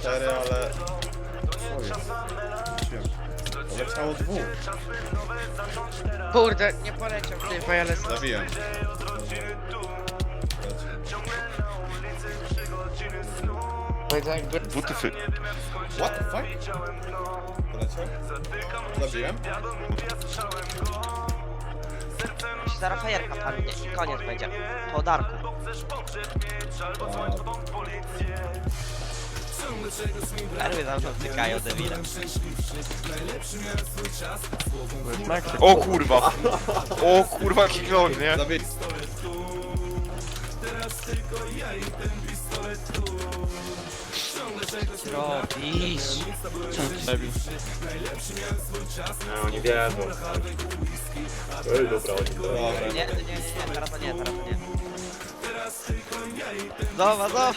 cztery, ale... Co jest? Poleciało dwóch. Kurde, nie poleciał ty, bo ja lecę. Zabiłem. Wutyfy. What the fuck? Poleciał? Zabiłem? Zaraz fajerka padnie i koniec będzie. Po Darku. Perły tam dotykają debile. O kurwa! O kurwa, glock, nie? Zabiję. Robisz. No, oni wiedzą. Ej, dobra, oni to... Dobra. Nie, nie, nie, nie, teraz to nie, teraz to nie. Zobacz, zobacz.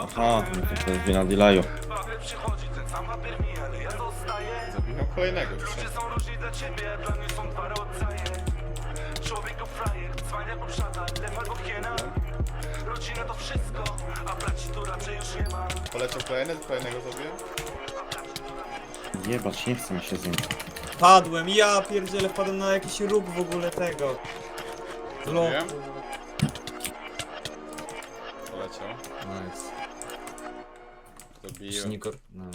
Aha, no to to jest wina delayu. Papier przychodzi, ten sam papier mija, ale ja zostaję Zabiłem kolejnego. Ludzie są różni dla ciebie, dla mnie są dwa rodzaje frajer, cwaniak hiena Rodzina to wszystko, a braci tu raczej już nie ma Poleciał kolejny, kolejnego zabiłem. Jebać, nie chcę mi się z nim. Padłem, ja pierdzielę, wpadłem na jakiś róg w ogóle tego. Zabiłem. Poleciał. Nice. Zabiłem. Śnikor. No.